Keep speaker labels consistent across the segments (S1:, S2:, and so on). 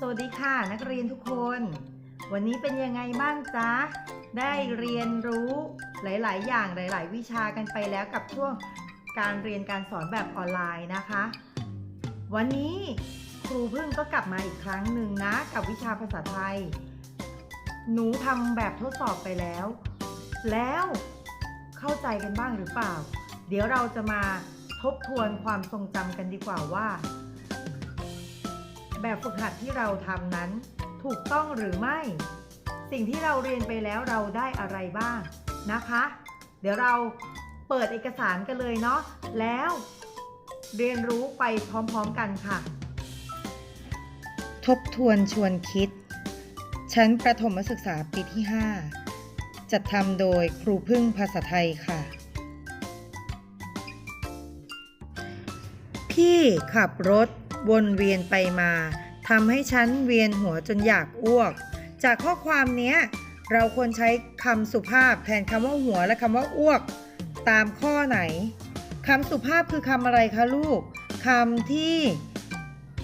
S1: สวัสดีค่ะนักเรียนทุกคน วันนี้เป็นยังไงบ้างจ๊ะ ได้เรียนรู้หลาย ๆ อย่างหลาย ๆ วิชากันไปแล้วกับช่วงการเรียนการสอนแบบออนไลน์นะคะ วันนี้ครูพึ่งก็กลับมาอีกครั้งหนึ่งนะ กับวิชาภาษาไทย หนูทำแบบทดสอบไปแล้ว แล้วเข้าใจกันบ้างหรือเปล่า เดี๋ยวเราจะมาทบทวนความทรงจำกันดีกว่าว่า แบบฝึกหัดที่เราทำนั้น ถูกต้องหรือไม่ สิ่งที่เราเรียนไปแล้วเราได้อะไรบ้างนะคะ เดี๋ยวเราเปิดเอกสารกันเลยเนาะแล้ว เรียนรู้ไปพร้อมๆกันค่ะ ทบทวนชวนคิด ชั้นประถมศึกษาปีที่ 5 จัดทำโดยครูพึ่งภาษาไทยค่ะ พี่ขับรถ วนเวียนไปมาทำให้ฉันเวียนหัวจนอยากอ้วก จากข้อความเนี้ย เราควรใช้คำสุภาพแทนคำว่าหัวและคำว่าอ้วก ตามข้อไหนคำสุภาพคือคำอะไรคะลูกคำที่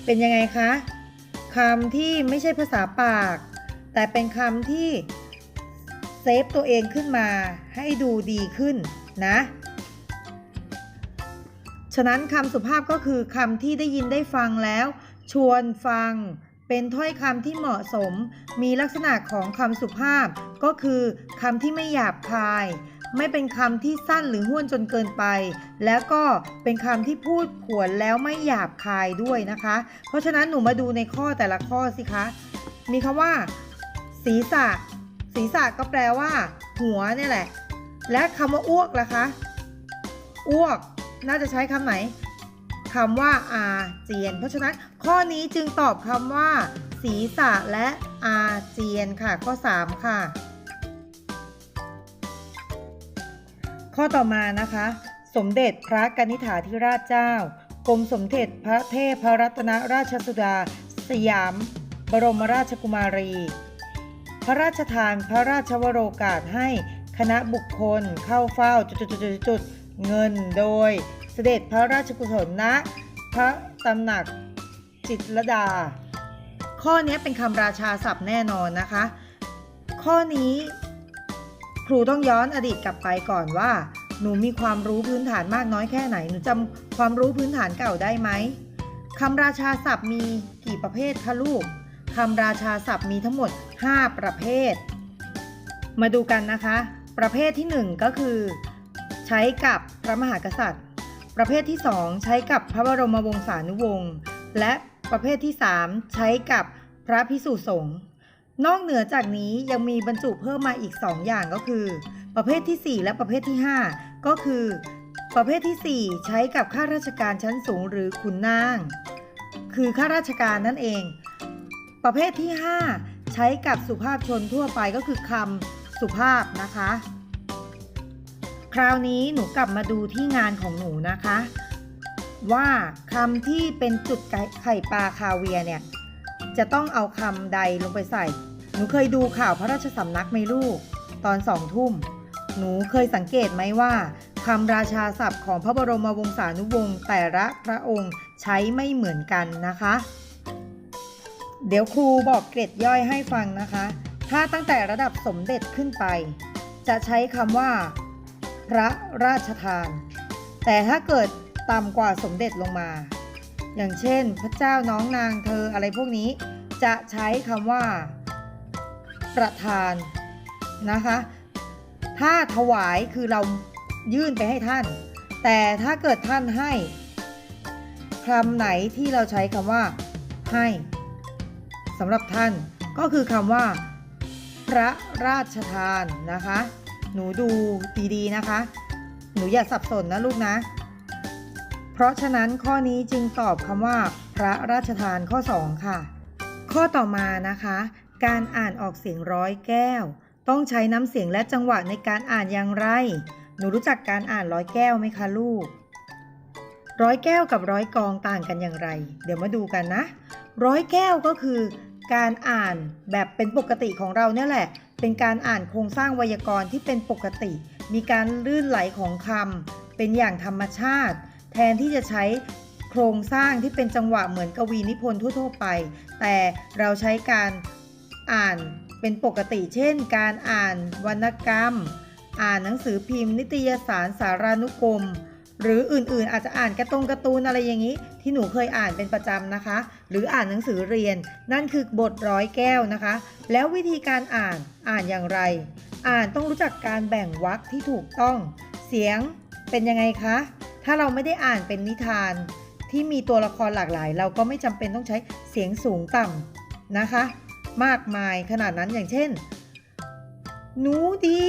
S1: เป็นยังไงคะคำที่ไม่ใช่ภาษาปาก แต่เป็นคำที่เซฟตัวเองขึ้นมาให้ดูดีขึ้นนะ ฉะนั้นคำสุภาพก็คือคำที่ได้ยินได้ฟังแล้ว ชวนฟัง เป็นถ้อยคำที่เหมาะสม มีลักษณะของคำสุภาพ ก็คือคำที่ไม่หยาบคาย ไม่เป็นคำที่สั้นหรือห้วนจนเกินไป แล้วก็เป็นคำที่พูดผวนแล้วไม่หยาบคายด้วยนะคะ เพราะฉะนั้นหนูมาดูในข้อแต่ละข้อสิคะ มีคำว่า ศีรษะ ศีรษะก็แปลว่า หัวเนี่ยแหละ และคำว่าอ้วกล่ะคะ อ้วก น่าจะใช้คำไหนคำว่าอาเจียน เพราะฉะนั้นข้อนี้จึงตอบคำว่า ศีรษะและอาเจียนค่ะ ข้อ 3 ค่ะ ข้อต่อมานะคะ สมเด็จพระกนิษฐาธิราชเจ้ากรมสมเด็จพระเทพระรัตนราชสุดา สยาม บรมราชกุมารี พระราชทานพระราชวโรกาสให้คณะบุคคลเข้าเฝ้าจุดๆๆๆ เงินโดยเสด็จพระราชกุศลณพระตำหนักจิตรดา ข้อนี้เป็นคำราชาศัพท์แน่นอนนะคะ ข้อนี้ครูต้องย้อนอดีตกลับไปก่อนว่า หนูมีความรู้พื้นฐานมากน้อยแค่ไหน หนูจำความรู้พื้นฐานเก่าได้ไหมคำราชาศัพท์มีกี่ประเภทคะลูกคำราชาศัพท์มีทั้งหมด 5 ประเภท มาดูกันนะคะ ประเภทที่ 1 ก็คือ ใช้กับพระมหากษัตริย์ ประเภทที่ 2 ใช้กับพระบรมวงศานุวงศ์และประเภทที่ 3 ใช้กับพระพิสุสงฆ์นอกเหนือจากนี้ยังมีบรรจุเพิ่มมาอีก 2 อย่างก็คือ ประเภทที่ 4 และประเภทที่ 5 ก็คือ ประเภทที่ 4 ใช้กับข้าราชการชั้นสูงหรือขุนนาง คือข้าราชการนั่นเอง ประเภทที่ 5 ใช้กับสุภาพชนทั่วไปก็คือคำสุภาพนะคะ คราวนี้หนูกลับมาดูที่งานของหนูนะคะ ว่าคำที่เป็นจุดไข่ปลาคาเวียเนี่ย จะต้องเอาคำใดลงไปใส่ หนูเคยดูข่าวพระราชสำนักไหมลูก ตอนสองทุ่ม หนูเคยสังเกตไหมว่าคำราชาศัพท์ของพระบรมวงศานุวงศ์แต่ละพระองค์ใช้ไม่เหมือนกันนะคะ เดี๋ยวครูบอกเกร็ดย่อยให้ฟังนะคะ ถ้าตั้งแต่ระดับสมเด็จขึ้นไป จะใช้คำว่า พระราชทาน แต่ถ้าเกิดต่ำกว่าสมเด็จลงมา อย่างเช่น พระเจ้าน้องนางเธออะไรพวกนี้จะใช้คำว่า ประธานนะคะ ถ้าถวายคือเรายื่นไปให้ท่าน แต่ถ้าเกิดท่านให้คำไหนที่เราใช้คำว่า ให้สำหรับท่านก็คือคำว่า พระราชทานนะคะ หนูดูดีๆนะคะ หนูอย่าสับสนนะลูกนะ เพราะฉะนั้นข้อนี้จึงตอบคำว่า พระราชทานข้อ 2 ค่ะ ข้อต่อมานะคะ การอ่านออกเสียงร้อยแก้ว ต้องใช้น้ำเสียงและจังหวะในการอ่านอย่างไร หนูรู้จักการอ่านร้อยแก้วไหมคะลูกร้อยแก้วกับร้อยกองต่างกันอย่างไร เดี๋ยวมาดูกันนะ ร้อยแก้วก็คือ การอ่านแบบเป็นปกติของเราเนี่ยแหละ เป็นการอ่านโครงสร้างไวยากรณ์ที่เป็นปกติ มีการลื่นไหลของคำเป็นอย่างธรรมชาติ แทนที่จะใช้โครงสร้างที่เป็นจังหวะเหมือนกวีนิพนธ์ทั่วๆไป แต่เราใช้การอ่านเป็นปกติ เช่น การอ่านวรรณกรรม อ่านหนังสือพิมพ์ นิตยสารสารานุกรม หรืออื่นๆ อาจจะอ่านกร์ตงการ์ตูนอะไรอย่างนี้ ที่หนูเคยอ่านเป็นประจำนะคะ หรืออ่านหนังสือเรียน นั่นคือบทร้อยแก้วนะคะ แล้ววิธีการอ่านอ่านอย่างไร อ่านต้องรู้จักการแบ่งวรรคที่ถูกต้อง เสียงเป็นยังไงคะ ถ้าเราไม่ได้อ่านเป็นนิทาน ที่มีตัวละครหลากหลาย เราก็ไม่จำเป็นต้องใช้เสียงสูงต่ำนะคะ มากมายขนาดนั้นอย่างเช่นหนูดี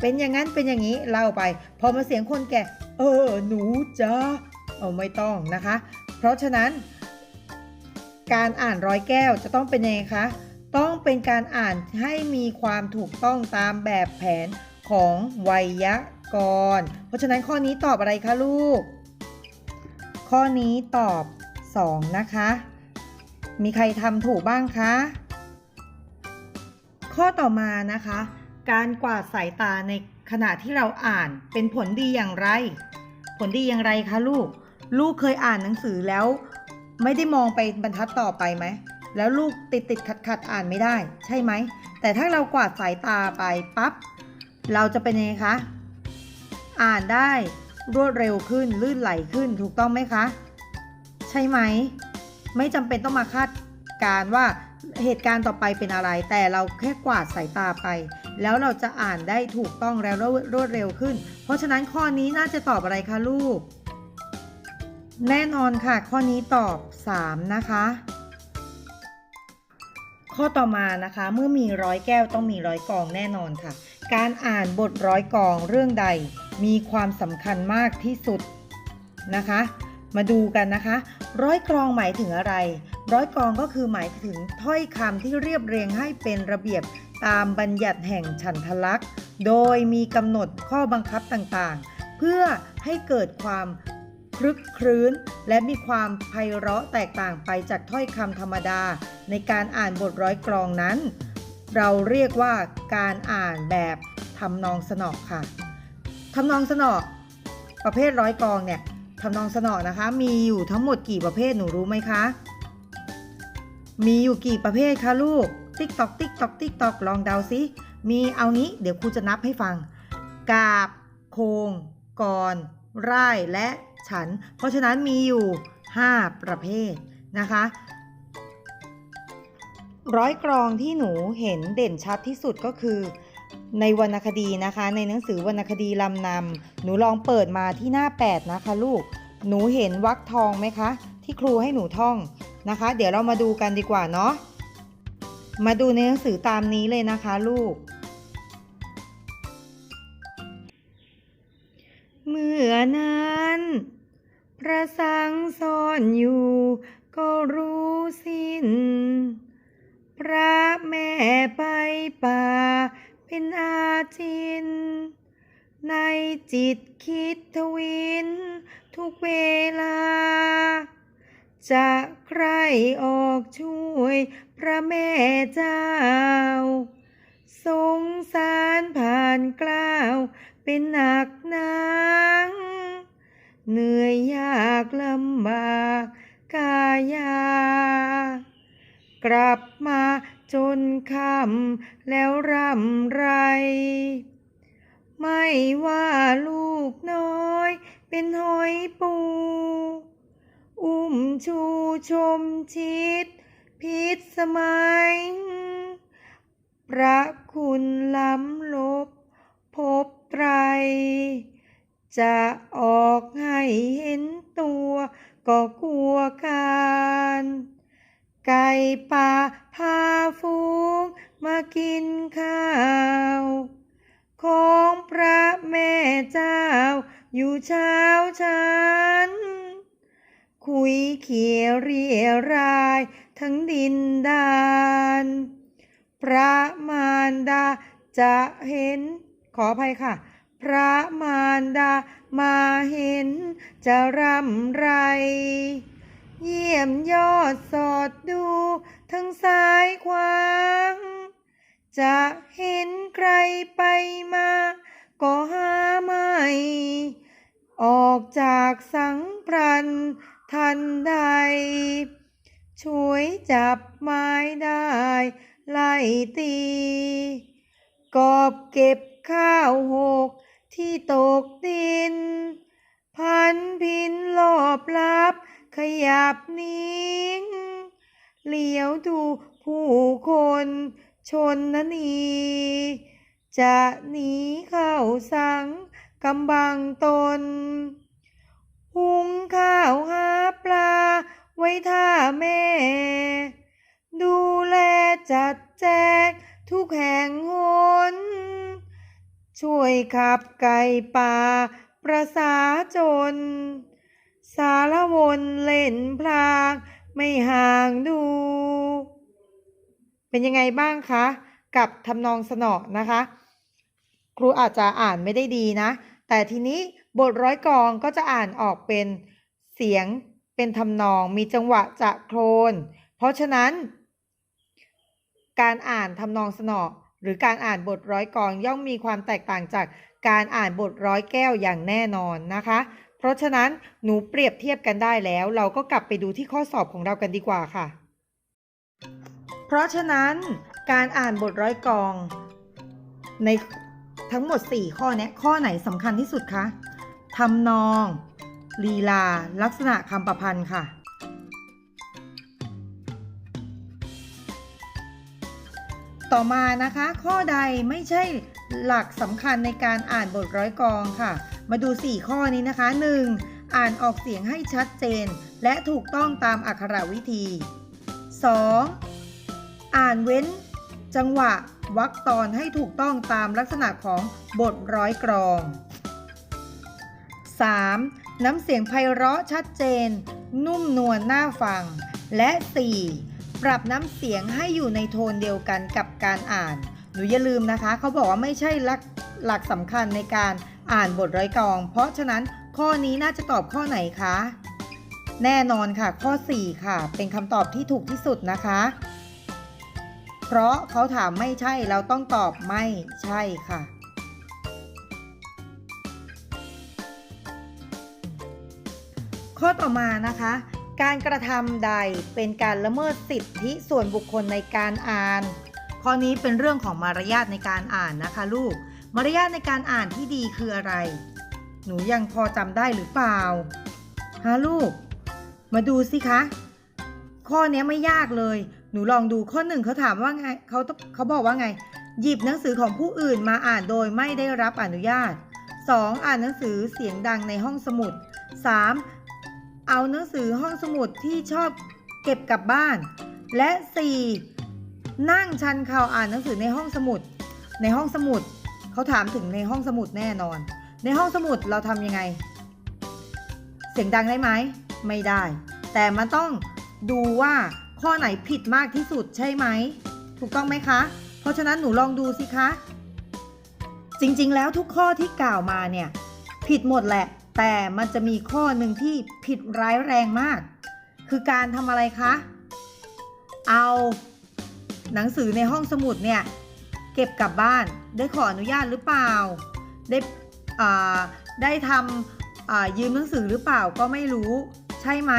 S1: เป็นอย่างนั้นเป็นอย่างนี้เล่าไป พอมาเสียงคนแก่ เออหนูจ้า เอาไม่ต้องนะคะ เพราะฉะนั้น การอ่านร้อยแก้วจะต้องเป็นยังไงคะ ต้องเป็นการอ่านให้มีความถูกต้องตามแบบแผนของไวยากรณ์ เพราะฉะนั้นข้อนี้ตอบอะไรคะลูก ข้อนี้ตอบ 2 นะคะ มีใครทำถูกบ้างคะ ข้อต่อมานะคะ การกวาดสายตาในขณะที่เราอ่านเป็นผลดีอย่างไร ผลดีอย่างไรคะลูก ลูกเคยอ่านหนังสือแล้ว ไม่ได้มองไปบรรทัดต่อไปไหม แล้วลูกติดติดขัดขัดอ่านไม่ได้ ใช่ไหม แต่ถ้าเรากวาดสายตาไปปั๊บ เราจะเป็นยังไงคะ อ่านได้รวดเร็วขึ้น ลื่นไหลขึ้น ถูกต้องไหมคะ ใช่ไหม ไม่จำเป็นต้องมาคาดการณ์ว่าเหตุการณ์ต่อไปเป็นอะไร แต่เราแค่กวาดสายตาไป แล้วเราจะอ่านได้ถูกต้องแล้วรวดเร็วขึ้น เพราะฉะนั้นข้อนี้น่าจะตอบอะไรคะลูก แน่นอนค่ะ ข้อนี้ตอบ 3 นะคะ ข้อต่อมานะคะ เมื่อมีร้อยแก้วต้องมีร้อยกองแน่นอนค่ะ การอ่านบทร้อยกองเรื่องใดมีความสำคัญมากที่สุดนะคะ มาดูกันนะคะ ร้อยกรองหมายถึงอะไร ร้อยกรองก็คือหมายถึงถ้อยคำที่เรียบเรียงให้เป็นระเบียบตามบัญญัติแห่งฉันทลักษณ์ โดยมีกำหนดข้อบังคับต่างๆ เพื่อให้เกิดความ คลึกครื้น และมีความไพเราะแตกต่างไปจากถ้อยคำธรรมดา ในการอ่านบทร้อยกรองนั้น เราเรียกว่าการอ่านแบบทำนองสนอค่ะทำนองสนอประเภทร้อยกรองเนี่ยทำนองสนอนะคะ มีอยู่ทั้งหมดกี่ประเภทหนูรู้ไหมคะ มีอยู่กี่ประเภทคะลูก ติ๊กตอกติ๊กตอกติ๊กตอกลองเดาซิมีเอางี้เดี๋ยวครูจะนับให้ฟัง กาบ โคงกรร่และ ฉัน เพราะฉะนั้นมีอยู่ 5 ประเภทนะคะ ร้อยกรองที่หนูเห็นเด่นชัดที่สุดก็คือ ในวรรณคดีนะคะ ในหนังสือวรรณคดีลำนำหนูลองเปิดมาที่หน้า 8 นะคะลูก หนูเห็นวรรคทองไหมคะ ที่ครูให้หนูท่องนะคะ เดี๋ยวเรามาดูกันดีกว่าเนาะมาดูในหนังสือตามนี้เลยนะคะลูก เมื่อนั้น ระสังซ่อนอยู่ก็รู้สิ้น พระแม่ไปป่าเป็นอาจิน ในจิตคิดทวิน ทุกเวลา จะใครออกช่วยพระแม่เจ้า สงสารผ่านกล้าวเป็นหนักหนัง เหนื่อยยากลำบากกายา กลับมาจนคำแล้วร่ำไร ไม่ว่าลูกน้อยเป็นหอยปู อุ้มชูชมชิดพิษสมัย พระคุณล้ำลบพบไตร จะออกให้เห็นตัวก็กลัวการ ไก่ป่าพาฟูงมากินข้าว ของพระแม่เจ้าอยู่เช้าชัน คุยเขียเรียรายทั้งดินดาน พระมารดาจะเห็นขออภัยค่ะ พระมารดามาเห็นจะรำไร เยี่ยมยอดสอดดูทั้งซ้ายขวาง จะเห็นใครไปมา ก็หาไม่ ออกจากสังพรันทันใด ช่วยจับไม้ได้ไล่ตี กอบเก็บข้าวหก ที่ตกดิน พันพินรอบลับ ขยับนิ่ง เหลียวดูผู้คนชนนนีจะหนีเข้าสังกำบังตน หุงข้าวหาปลาไว้ท่าแม่ ดูแลจัดแจกทุกแห่งหน ช่วยขับไก่ป่า ประสาจน สารวนเล่นพลางไม่ห่างดู เป็นยังไงบ้างคะ กับทำนองสนอนะคะ ครูอาจจะอ่านไม่ได้ดีนะ แต่ทีนี้บทร้อยกองก็จะอ่านออกเป็นเสียงเป็นทำนองมีจังหวะจะโครน เพราะฉะนั้น การอ่านทำนองสนอ หรือการอ่านบทร้อยกองย่อมมีความแตกต่างจากการอ่านบทร้อยแก้วอย่างแน่นอนนะคะ เพราะฉะนั้นหนูเปรียบเทียบกันได้แล้ว เราก็กลับไปดูที่ข้อสอบของเรากันดีกว่าค่ะ เพราะฉะนั้นการอ่านบทร้อยกอง ในทั้งหมด 4 ข้อเนี้ยข้อไหนสำคัญที่สุดคะทำนอง ลีลา ลักษณะคำประพันธ์ค่ะ ต่อมานะคะ ข้อใดไม่ใช่หลักสำคัญในการอ่านบทร้อยกองค่ะ มาดู 4 ข้อนี้นะคะ 1. อ่านออกเสียงให้ชัดเจน และถูกต้องตามอักขระวิธี 2. อ่านเว้น จังหวะวรรคตอนให้ถูกต้องตามลักษณะของบทร้อยกรอง 3. น้ำเสียงไพเราะชัดเจน นุ่มนวลน่าฟัง และ 4. ปรับน้ำเสียงให้อยู่ในโทนเดียวกันกับการอ่าน หนูอย่าลืมนะคะ เขาบอกว่าไม่ใช่หลักหลักสำคัญในการอ่านบทร้อยกอง เพราะฉะนั้นข้อนี้น่าจะตอบข้อไหนคะ แน่นอนค่ะ ข้อ 4 ค่ะ เป็นคำตอบที่ถูกที่สุดนะคะ เพราะเขาถามไม่ใช่เราต้องตอบไม่ใช่ค่ะข้อต่อมานะคะ การกระทำใดเป็นการละเมิดสิทธิส่วนบุคคลในการอ่าน ข้อนี้เป็นเรื่องของมารยาทในการอ่านนะคะลูก มารยาทในการอ่านที่ดีคืออะไร หนูยังพอจำได้หรือเปล่าฮะลูก มาดูสิคะ ข้อนี้ไม่ยากเลย หนูลองดูข้อหนึ่งเขาถามว่าไงเขาต้องเขาบอกว่าไง หยิบหนังสือของผู้อื่นมาอ่านโดยไม่ได้รับอนุญาต 2. อ่านหนังสือเสียงดังในห้องสมุด 3. เอาหนังสือห้องสมุดที่ชอบเก็บกลับบ้าน และ 4. นั่งชันเข่าอ่านหนังสือในห้องสมุด ในห้องสมุดเขาถามถึงในห้องสมุดแน่นอน ในห้องสมุดเราทำยังไง เสียงดังได้ไหม ไม่ได้ แต่มันต้องดูว่าข้อไหนผิดมากที่สุดใช่ไหม ถูกต้องไหมคะ เพราะฉะนั้นหนูลองดูสิคะ จริงๆ แล้วทุกข้อที่กล่าวมาเนี่ย ผิดหมดแหละ แต่มันจะมีข้อหนึ่งที่ผิดร้ายแรงมาก คือการทำอะไรคะ เอาหนังสือในห้องสมุดเนี่ย เก็บกลับบ้านได้ขออนุญาตหรือเปล่า ได้อ่าได้ทำอ่ายืมหนังสือหรือเปล่าก็ไม่รู้ใช่ไหม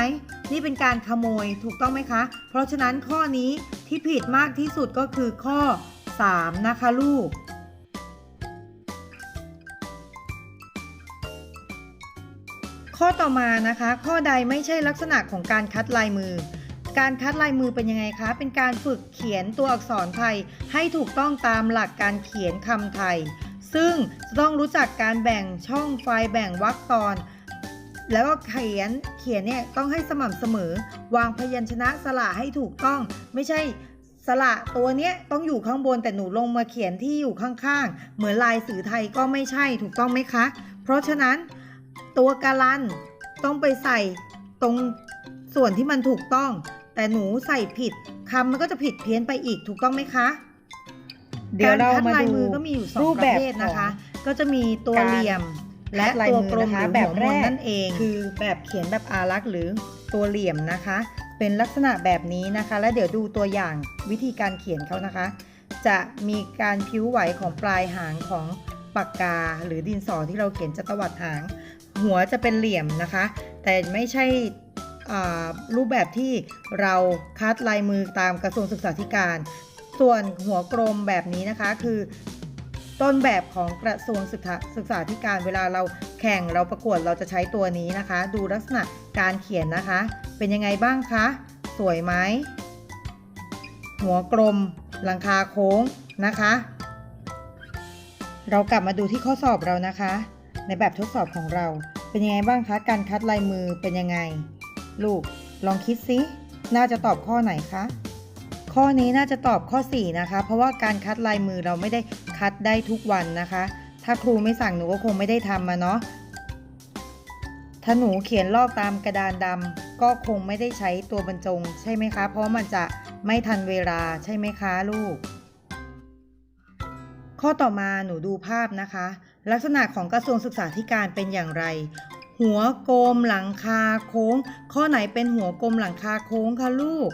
S1: นี่เป็นการขโมยถูกต้องไหมคะ เพราะฉะนั้นข้อนี้ที่ผิดมากที่สุดก็คือข้อ 3 นะคะลูก ข้อต่อมานะคะ ข้อใดไม่ใช่ลักษณะของการคัดลายมือ การคัดลายมือเป็นยังไงคะ เป็นการฝึกเขียนตัวอักษรไทย ให้ถูกต้องตามหลักการเขียนคำไทย ซึ่งจะต้องรู้จักการแบ่งช่องไฟแบ่งวรรคตอน แล้วก็เขียนเขียนเนี่ยต้องให้สม่ำเสมอ วางพยัญชนะสระให้ถูกต้อง ไม่ใช่สระตัวเนี้ยต้องอยู่ข้างบนแต่หนูลงมาเขียนที่อยู่ข้างๆ เหมือนลายสื่อไทยก็ไม่ใช่ถูกต้องไหมคะ เพราะฉะนั้น ตัวการันต้องไปใส่ตรงส่วนที่มันถูกต้อง แต่หนูใส่ผิดคำมันก็จะผิดเพี้ยนไปอีกถูกต้องไหมคะ
S2: เดี๋ยวเรา
S1: กคั
S2: มา
S1: ลาย
S2: ดู
S1: มือก็มีอยู่สอง
S2: รูป
S1: ป
S2: แบ
S1: ระ
S2: บ
S1: เภทนะคะ
S2: ของ
S1: ก็จะมีตัว
S2: การ
S1: เหลี่ยม และ
S2: คัดลาย
S1: ตัว
S2: มือก
S1: ลม
S2: นะคะ
S1: หรือ
S2: แบบ
S1: หัวม
S2: แร
S1: น
S2: ก
S1: นั่นเอง คือแบบเขียนแบบอารักษ์หรือตัวเหลี่ยมนะคะ เป็นลักษณะแบบนี้นะคะ แล้วเดี๋ยวดูตัวอย่างวิธีการเขียนเขานะคะ จะมีการพิ้วไหวของปลายหางของ ปากกาหรือดินสอที่เราเขียนจะตวัดหาง หัวจะเป็นเหลี่ยมนะคะ แต่ไม่ใช่รูปแบบที่เราคัดลายมือตามกระทรวงศึกษาธิการ ส่วนหัวกลมแบบนี้นะคะคือต้นแบบของกระทรวงศึกษาศึกษาธิการเวลาเราแข่งเราประกวดเราจะใช้ตัวนี้นะคะ ดูลักษณะการเขียนนะคะ เป็นยังไงบ้างคะ สวยไหมหัวกลมหลังคาโค้งนะคะ เรากลับมาดูที่ข้อสอบเรานะคะ ในแบบทดสอบของเรา เป็นยังไงบ้างคะ การคัดลายมือเป็นยังไง ลูก ลองคิดซิน่าจะตอบข้อไหนคะ ข้อนี้น่าจะตอบข้อ 4 นะคะ เพราะว่าการคัดลายมือเราไม่ได้คัดได้ทุกวันนะคะ ถ้าครูไม่สั่งหนูก็คงไม่ได้ทำมาเนาะถ้าหนูเขียนลอกตามกระดานดำก็คงไม่ได้ใช้ตัวบรรจง ใช่ไหมคะ เพราะมันจะไม่ทันเวลาใช่ไหมคะ ลูก ข้อต่อมาหนูดูภาพนะคะ ลักษณะของกระทรวงศึกษาธิการเป็นอย่างไร หัวกลมหลังคาโค้ง ข้อไหนเป็นหัวกลมหลังคาโค้งคะลูก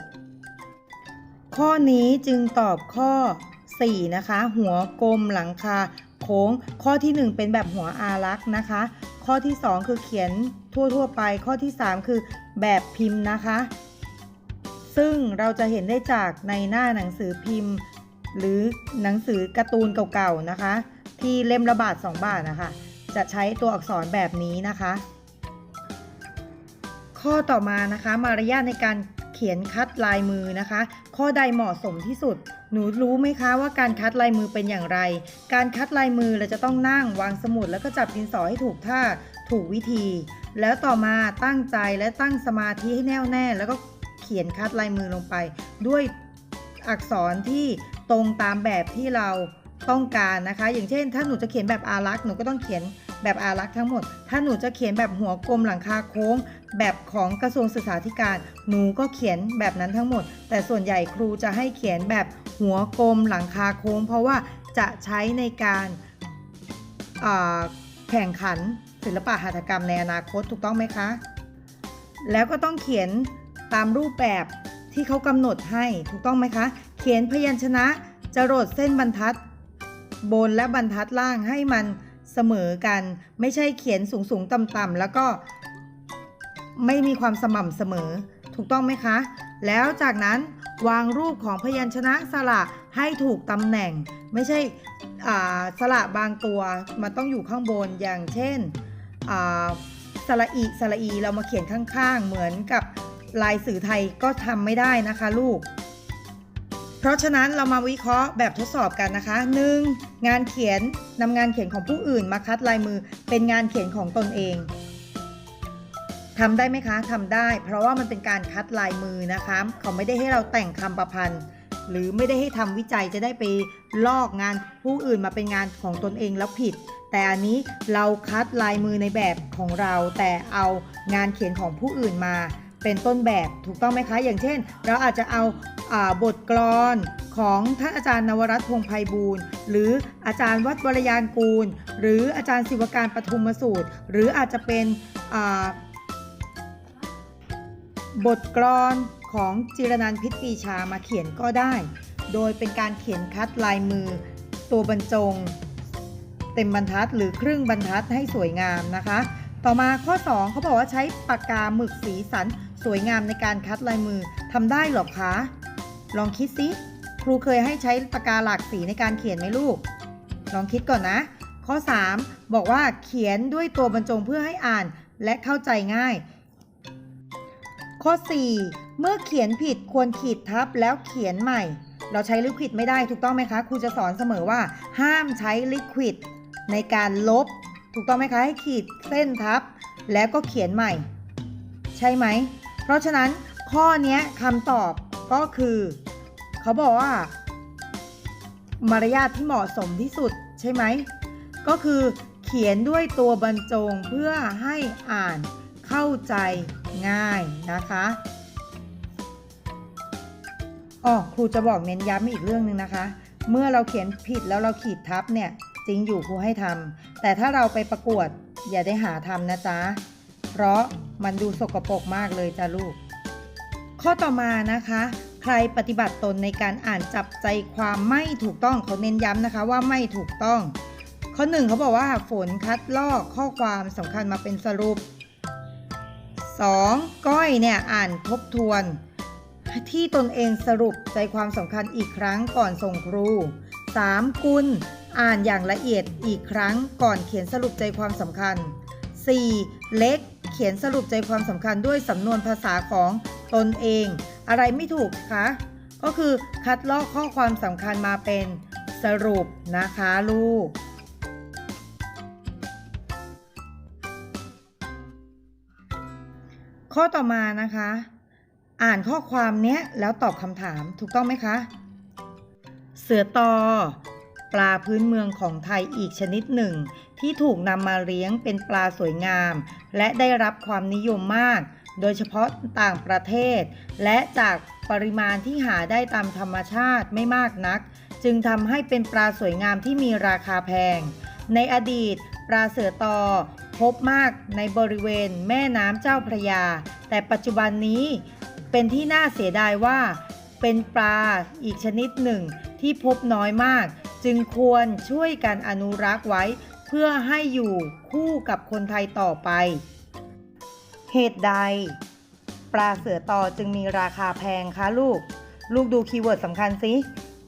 S1: ข้อนี้จึงตอบข้อ 4 นะคะ หัวกลมหลังคาโค้ง ข้อที่ 1 เป็นแบบหัวอารักษ์นะคะ ข้อที่ 2 คือเขียนทั่วๆไป ข้อที่ 3 คือแบบพิมพ์นะคะ ซึ่งเราจะเห็นได้จากในหน้าหนังสือพิมพ์ หรือหนังสือการ์ตูนเก่าๆนะคะ ที่เล่มละบาท 2 บาทนะคะ จะใช้ตัวอักษรแบบนี้นะคะ ข้อต่อมานะคะ มารยาทในการเขียนคัดลายมือนะคะ ข้อใดเหมาะสมที่สุด หนูรู้ไหมคะว่าการคัดลายมือเป็นอย่างไร การคัดลายมือเราจะต้องนั่งวางสมุด แล้วก็จับดินสอให้ถูกท่าถูกวิธี แล้วต่อมาตั้งใจและตั้งสมาธิให้แน่วแน่ แล้วก็เขียนคัดลายมือลงไป ด้วยอักษรที่ ตรงตามแบบที่เราต้องการนะคะ อย่างเช่น ถ้าหนูจะเขียนแบบอารักษ์หนูก็ต้องเขียนแบบอารักษ์ทั้งหมด ถ้าหนูจะเขียนแบบหัวกลมหลังคาโค้ง แบบของกระทรวงศึกษาธิการ หนูก็เขียนแบบนั้นทั้งหมด แต่ส่วนใหญ่ครูจะให้เขียนแบบหัวกลมหลังคาโค้ง เพราะว่าจะใช้ในการแข่งขันศิลปะหัตถกรรมในอนาคตถูกต้องไหมคะ แล้วก็ต้องเขียนตามรูปแบบ ที่เขากำหนดให้ถูกต้องไหมคะ เขียนพยัญชนะจรดเส้นบรรทัด บนและบรรทัดล่างให้มันเสมอกัน ไม่ใช่เขียนสูงสูงต่ำต่ำแล้วก็ ไม่มีความสม่ำเสมอ ถูกต้องไหมคะ แล้วจากนั้นวางรูปของพยัญชนะสระให้ถูกตำแหน่ง ไม่ใช่สระบางตัวมันต้องอยู่ข้างบนอย่างเช่นสระอีสระอีเรามาเขียนข้างๆ เหมือนกับ ลายสื่อไทยก็ทำไม่ได้นะคะลูก เพราะฉะนั้นเรามาวิเคราะห์แบบทดสอบกันนะคะ 1. งานเขียนนำงานเขียนของผู้อื่นมาคัดลายมือเป็นงานเขียนของตนเองทำได้ไหมคะทำได้ เพราะว่ามันเป็นการคัดลายมือนะคะ เขาไม่ได้ให้เราแต่งคำประพันธ์ หรือไม่ได้ให้ทำวิจัยจะได้ไปลอกงานผู้อื่นมาเป็นงานของตนเองแล้วผิด แต่อันนี้เราคัดลายมือในแบบของเรา แต่เอางานเขียนของผู้อื่นมา เป็นต้นแบบถูกต้องไหมคะ อย่างเช่น เราอาจจะเอาอาบทกลอนของท่านอาจารย์นวรัตน์พงไพบูลย์หรืออาจารย์วัดวรยานกูล หรืออาจารย์ศิวการปทุมสูตร หรืออาจจะเป็นบทกลอนของจิรนันพิษปีชามาเขียนก็ได้ โดยเป็นการเขียนคัดลายมือ ตัวบรรจง เต็มบรรทัดหรือครึ่งบรรทัดให้สวยงามนะคะ ต่อมาข้อ 2เขาบอกว่าใช้ปากกาหมึกสีสัน สวยงามในการคัดลายมือทำได้หรอคะ ลองคิดสิครูเคยให้ใช้ปากกาหลากสีในการเขียนไหมลูก ลองคิดก่อนนะ ข้อ 3 บอกว่าเขียนด้วยตัวบรรจงเพื่อให้อ่านและเข้าใจง่าย ข้อ 4 เมื่อเขียนผิดควรขีดทับแล้วเขียนใหม่ เราใช้ลิควิดไม่ได้ถูกต้องไหมคะ ครูจะสอนเสมอว่า ห้ามใช้ลิควิดในการลบ ถูกต้องไหมคะ ให้ขีดเส้นทับ แล้วก็เขียนใหม่ ใช่ไหม เพราะฉะนั้นข้อนี้คำตอบก็คือ เขาบอกว่า มารยาทที่เหมาะสมที่สุดใช่ไหม ก็คือเขียนด้วยตัวบรรจงเพื่อให้อ่านเข้าใจง่ายนะคะอ๋อครูจะบอกเน้นย้ำอีกเรื่องหนึ่งนะคะ เมื่อเราเขียนผิดแล้วเราขีดทับเนี่ยจริงอยู่ครูให้ทำแต่ถ้าเราไปประกวดอย่าได้หาทำนะจ๊ะ เพราะมันดูสกปรกมากเลยจ้ะลูก ข้อต่อมานะคะ ใครปฏิบัติตนในการอ่านจับใจความไม่ถูกต้องเขาเน้นย้ำนะคะว่าไม่ถูกต้อง ข้อหนึ่งเขาบอกว่าฝนคัดลอกข้อความสำคัญมาเป็นสรุป 2. ก้อยเนี่ยอ่านทบทวน ที่ตนเองสรุปใจความสำคัญอีกครั้งก่อนส่งครู 3. กุลอ่านอย่างละเอียดอีกครั้งก่อนเขียนสรุปใจความสำคัญ 4. เล็ก เขียนสรุปใจความสำคัญด้วยสำนวนภาษาของตนเอง อะไรไม่ถูกคะ ก็คือคัดลอกข้อความสำคัญมาเป็นสรุปนะคะลูกข้อต่อมานะคะ อ่านข้อความเนี้ยแล้วตอบคำถามถูกต้องไหมคะ เสือตอ ปลาพื้นเมืองของไทยอีกชนิดหนึ่งที่ถูกนำมาเลี้ยงเป็นปลาสวยงาม และได้รับความนิยมมาก โดยเฉพาะต่างประเทศ และจากปริมาณที่หาได้ตามธรรมชาติไม่มากนัก จึงทำให้เป็นปลาสวยงามที่มีราคาแพง ในอดีต ปลาเสือตอ พบมากในบริเวณแม่น้ำเจ้าพระยา แต่ปัจจุบันนี้เป็นที่น่าเสียดายว่า เป็นปลาอีกชนิดหนึ่งที่พบน้อยมาก จึงควรช่วยกันอนุรักษ์ไว้ พื่อให้อยู่คู่กับคนไทยต่อไป เหตุใด ปลาเสือต่อจึงมีราคาแพงคะลูก ลูกดูคีย์เวิร์ดสำคัญสิ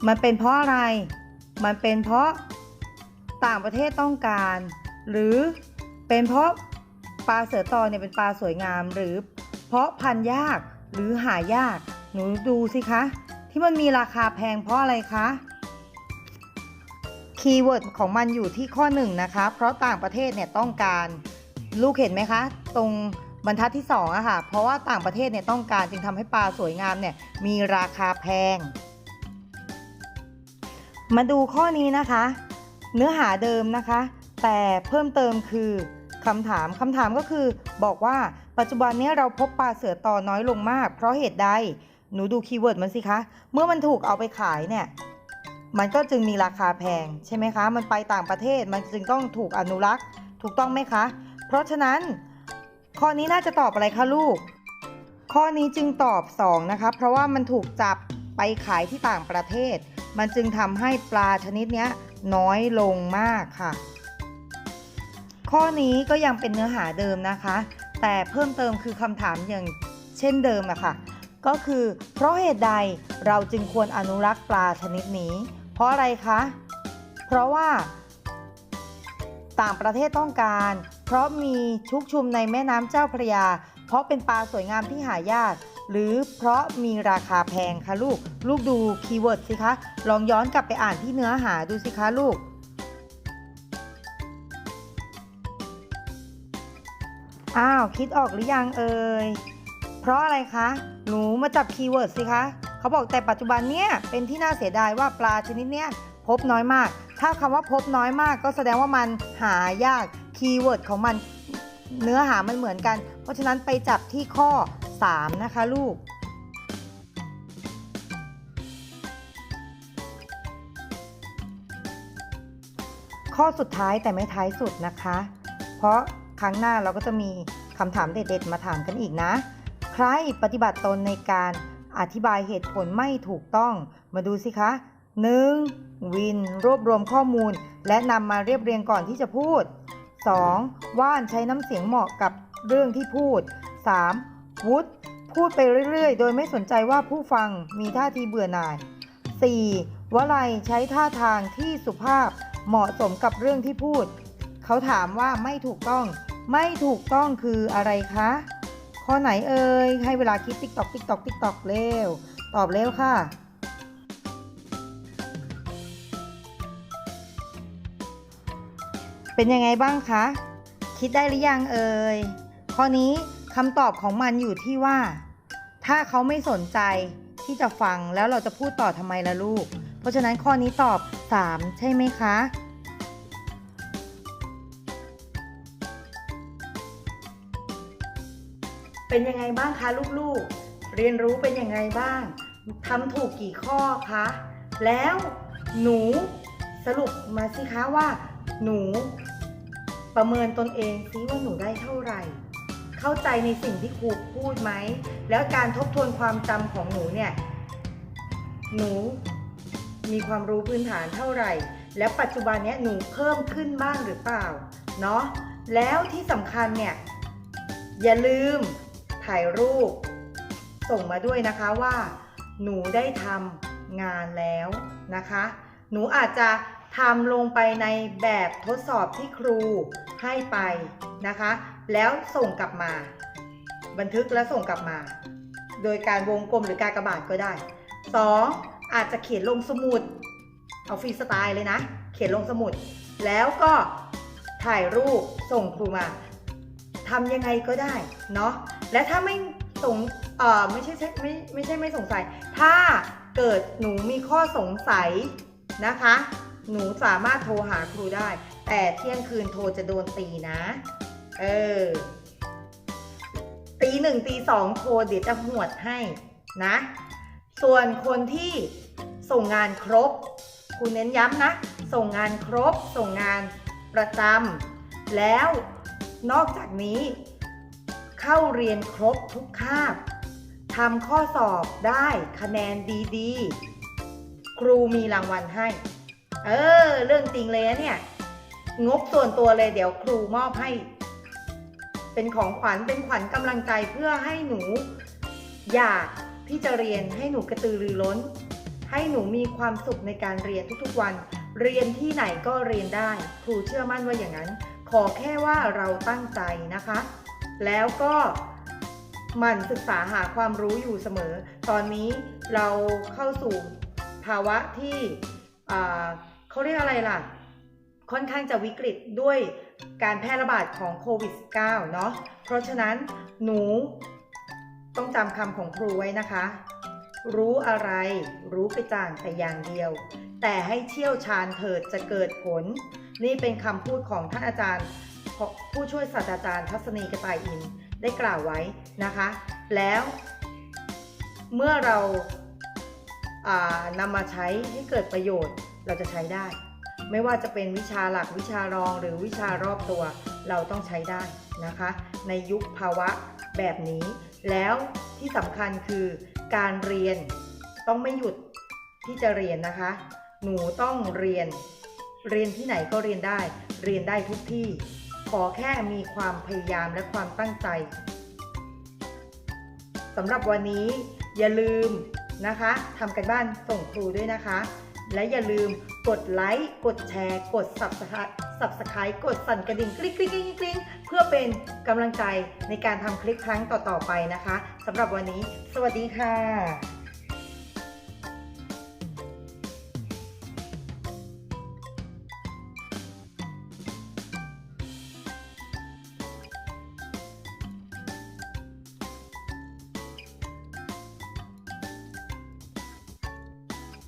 S1: มันเป็นเพราะอะไร มันเป็นเพราะต่างประเทศต้องการ หรือเป็นเพราะปลาเสือต่อเนี่ยเป็นปลาสวยงาม หรือเพราะพันยากหรือหายาก หนูดูสิคะ ที่มันมีราคาแพงเพราะอะไรคะ คีย์เวิร์ดของมันอยู่ที่ข้อหนึ่งนะคะ เพราะต่างประเทศเนี่ยต้องการลูกเห็นไหมคะ ตรงบรรทัดที่2อะค่ะ เพราะว่าต่างประเทศเนี่ยต้องการจึงทำให้ปลาสวยงามเนี่ยมีราคาแพง มาดูข้อนี้นะคะ เนื้อหาเดิมนะคะ แต่เพิ่มเติมคือคำถามคำถามก็คือ บอกว่าปัจจุบันนี้เราพบปลาเสือต่อน้อยลงมาก เพราะเหตุใดหนูดูคีย์เวิร์ดมันสิคะ เมื่อมันถูกเอาไปขายเนี่ย มันก็จึงมีราคาแพงใช่ไหมคะ มันไปต่างประเทศมันจึงต้องถูกอนุรักษ์ ถูกต้องไหมคะ เพราะฉะนั้น ข้อนี้น่าจะตอบอะไรคะลูก ข้อนี้จึงตอบ 2 นะคะ เพราะว่ามันถูกจับไปขายที่ต่างประเทศ มันจึงทำให้ปลาชนิดนี้น้อยลงมากค่ะ ข้อนี้ก็ยังเป็นเนื้อหาเดิมนะคะ แต่เพิ่มเติมคือคำถามอย่างเช่นเดิมอะค่ะก็คือเพราะเหตุใดเราจึงควรอนุรักษ์ปลาชนิดนี้ เพราะอะไรคะ เพราะว่า ต่างประเทศต้องการ เพราะมีชุกชุมในแม่น้ำเจ้าพระยา เพราะเป็นปลาสวยงามที่หายาก หรือเพราะมีราคาแพงคะลูก ลูกดูคีย์เวิร์ดสิคะ ลองย้อนกลับไปอ่านที่เนื้อหาดูสิคะลูกอ้าว คิดออกหรือยังเอ่ย เพราะอะไรคะ หนูมาจับคีย์เวิร์ดสิคะ เขาบอกแต่ปัจจุบันเนี่ยเป็นที่น่าเสียดายว่าปลาชนิดเนี้ยพบน้อยมาก ถ้าคำว่าพบน้อยมากก็แสดงว่ามันหายาก คีย์เวิร์ดของมันเนื้อหามันเหมือนกัน เพราะฉะนั้นไปจับที่ข้อ 3 นะคะลูก ข้อสุดท้ายแต่ไม่ท้ายสุดนะคะ เพราะครั้งหน้าเราก็จะมีคำถามเด็ดๆ มาถามกันอีกนะ ใครปฏิบัติตนในการ อธิบายเหตุผลไม่ถูกต้อง มาดูสิคะ 1. วินรวบรวมข้อมูล และนำมาเรียบเรียงก่อนที่จะพูด 2. ว่านใช้น้ำเสียงเหมาะกับเรื่องที่พูด 3. วุฒพูดไปเรื่อยๆ โดยไม่สนใจว่าผู้ฟังมีท่าทีเบื่อหน่าย 4. วลัยใช้ท่าทางที่สุภาพเหมาะสมกับเรื่องที่พูด เขาถามว่าไม่ถูกต้อง ไม่ถูกต้องคืออะไรคะ ข้อไหนเอ่ย ให้เวลาคิดติ๊กตอกติ๊กตอกติ๊กตอกเร็ว ตอบเร็วค่ะ เป็นยังไงบ้างคะ คิดได้หรือยังเอ่ย ข้อนี้คำตอบของมันอยู่ที่ว่า ถ้าเขาไม่สนใจที่จะฟังแล้วเราจะพูดต่อทำไมล่ะลูก เพราะฉะนั้นข้อนี้ตอบ 3 ใช่ไหมคะ เป็นยังไงบ้างคะลูกๆ เรียนรู้เป็นยังไงบ้างทำถูกกี่ข้อคะ แล้วหนูสรุปมาสิคะว่า หนูประเมินตนเองซิว่าหนูได้เท่าไหร่ เข้าใจในสิ่งที่ครูพูดไหม แล้วการทบทวนความจำของหนูเนี่ย หนูมีความรู้พื้นฐานเท่าไหร่ แล้วปัจจุบันเนี้ยหนูเพิ่มขึ้นบ้างหรือเปล่า เนาะ แล้วที่สำคัญเนี่ย อย่าลืม ถ่ายรูป ส่งมาด้วยนะคะว่า หนูได้ทำงานแล้วนะคะ หนูอาจจะทำลงไปในแบบทดสอบที่ครูให้ไปนะคะ แล้วส่งกลับมา บันทึกแล้วส่งกลับมา โดยการวงกลมหรือการกระบาดก็ได้ 2. อาจจะเขียนลงสมุด เอาฟรีสไตล์เลยนะ เขียนลงสมุด แล้วก็ถ่ายรูปส่งครูมาทำยังไงก็ได้เนาะ และถ้าไม่สงเอ่อไม่ใช่ไม่ไม่ใช่ไม่สงสัย ถ้าเกิดหนูมีข้อสงสัยนะคะ หนูสามารถโทรหาครูได้ แต่เที่ยงคืนโทรจะโดนตีนะ เออตีหนึ่งตีสองโทรเดี๋ยวจะหวดให้นะ ส่วนคนที่ส่งงานครบคุณเน้นย้ำนะ ส่งงานครบ ส่งงานประจำแล้วนอกจากนี้ เข้าเรียนครบทุกคาบทำข้อสอบได้คะแนนดีๆ ครูมีรางวัลให้ เออ เรื่องจริงเลยนะเนี่ย งบส่วนตัวเลยเดี๋ยวครูมอบให้ เป็นของขวัญเป็นขวัญกำลังใจเพื่อให้หนู อยากที่จะเรียนให้หนูกระตือรือร้น ให้หนูมีความสุขในการเรียนทุกๆวัน เรียนที่ไหนก็เรียนได้ ครูเชื่อมั่นว่าอย่างนั้น ขอแค่ว่าเราตั้งใจนะคะ แล้วก็หมั่นศึกษาหาความรู้อยู่เสมอ ตอนนี้เราเข้าสู่ภาวะที่เขาเรียกอะไรล่ะ ค่อนข้างจะวิกฤตด้วยการแพร่ระบาดของโควิด -19 เนาะเพราะฉะนั้นหนูต้องจำคำของครูไว้นะคะ รู้อะไรรู้ไปจางแต่อย่างเดียว แต่ให้เชี่ยวชาญเถิดจะเกิดผล นี่เป็นคำพูดของท่านอาจารย์ ผู้ช่วยศาสตราจารย์ทัศนีกระต่ายอินได้กล่าวไว้นะคะ แล้วเมื่อเราานำมาใช้ให้เกิดประโยชน์เราจะใช้ได้ ไม่ว่าจะเป็นวิชาหลักวิชารองหรือวิชารอบตัวเราต้องใช้ได้นะคะ ในยุคภาวะแบบนี้ แล้วที่สำคัญคือการเรียนต้องไม่หยุดที่จะเรียนนะคะ หนูต้องเรียน เรียนที่ไหนก็เรียนได้ เรียนได้ทุกที่ ขอแค่มีความพยายามและความตั้งใจสำหรับวันนี้อย่าลืมนะคะทำกันบ้านส่งครูด้วยนะคะ และอย่าลืมกดไลค์ กดแชร์ กด subscribe กดสั่นกระดิ่งกริ๊งกริ๊งกริ๊งกริ๊งเพื่อเป็นกำลังใจในการทำคลิปครั้งต่อๆไปนะคะสำหรับวันนี้ สวัสดีค่ะ